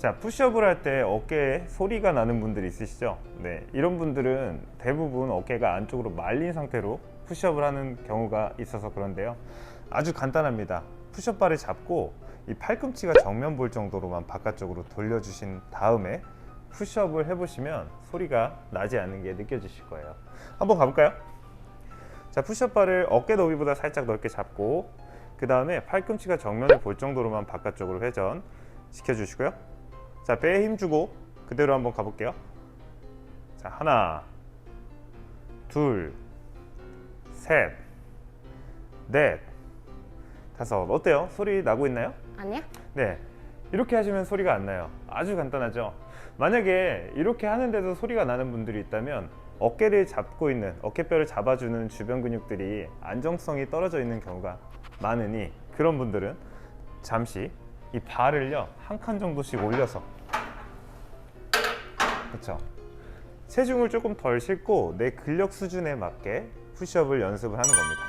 자, 푸시업을 할 때 어깨에 소리가 나는 분들이 있으시죠? 네, 이런 분들은 대부분 어깨가 안쪽으로 말린 상태로 푸시업을 하는 경우가 있어서 그런데요. 아주 간단합니다. 푸시업 바를 잡고 이 팔꿈치가 정면 볼 정도로만 바깥쪽으로 돌려주신 다음에 푸시업을 해보시면 소리가 나지 않는 게 느껴지실 거예요. 한번 가볼까요? 자, 푸시업 바를 어깨 너비보다 살짝 넓게 잡고 그 다음에 팔꿈치가 정면을 볼 정도로만 바깥쪽으로 회전 시켜주시고요. 자, 배에 힘 주고 그대로 한번 가볼게요. 자, 하나, 둘, 셋, 넷, 다섯. 어때요? 소리 나고 있나요? 아니야? 네. 이렇게 하시면 소리가 안 나요. 아주 간단하죠. 만약에 이렇게 하는데도 소리가 나는 분들이 있다면 어깨를 잡고 있는 어깨뼈를 잡아주는 주변 근육들이 안정성이 떨어져 있는 경우가 많으니 그런 분들은 잠시 이 발을요 한 칸 정도씩 올려서 그렇죠. 체중을 조금 덜 싣고 내 근력 수준에 맞게 푸시업을 연습을 하는 겁니다.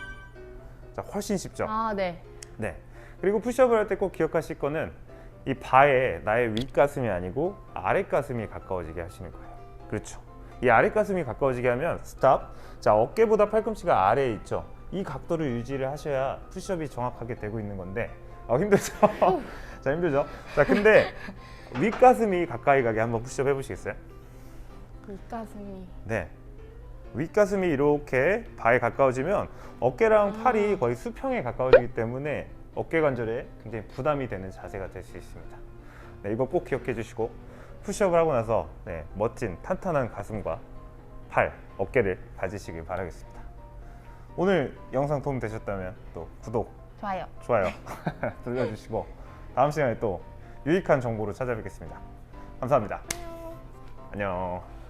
자, 훨씬 쉽죠. 아, 네. 네. 그리고 푸시업을 할 때 꼭 기억하실 거는 이 바에 나의 윗가슴이 아니고 아랫가슴이 가까워지게 하시는 거예요. 그렇죠. 이 아랫가슴이 가까워지게 하면 스탑. 자, 어깨보다 팔꿈치가 아래에 있죠. 이 각도를 유지를 하셔야 푸시업이 정확하게 되고 있는 건데 어, 힘들죠? 자, 힘들죠? 자, 근데 윗가슴이 가까이 가게 한번 푸시업 해보시겠어요? 윗가슴이. 네. 윗가슴이 이렇게 바에 가까워지면 어깨랑 팔이 거의 수평에 가까워지기 때문에 어깨 관절에 굉장히 부담이 되는 자세가 될 수 있습니다. 네, 이거 꼭 기억해 주시고 푸시업을 하고 나서 네, 멋진 탄탄한 가슴과 팔, 어깨를 가지시길 바라겠습니다. 오늘 영상 도움 되셨다면 또 구독, 좋아요. 좋아요 눌러주시고 다음 시간에 또 유익한 정보로 찾아뵙겠습니다. 감사합니다. 안녕.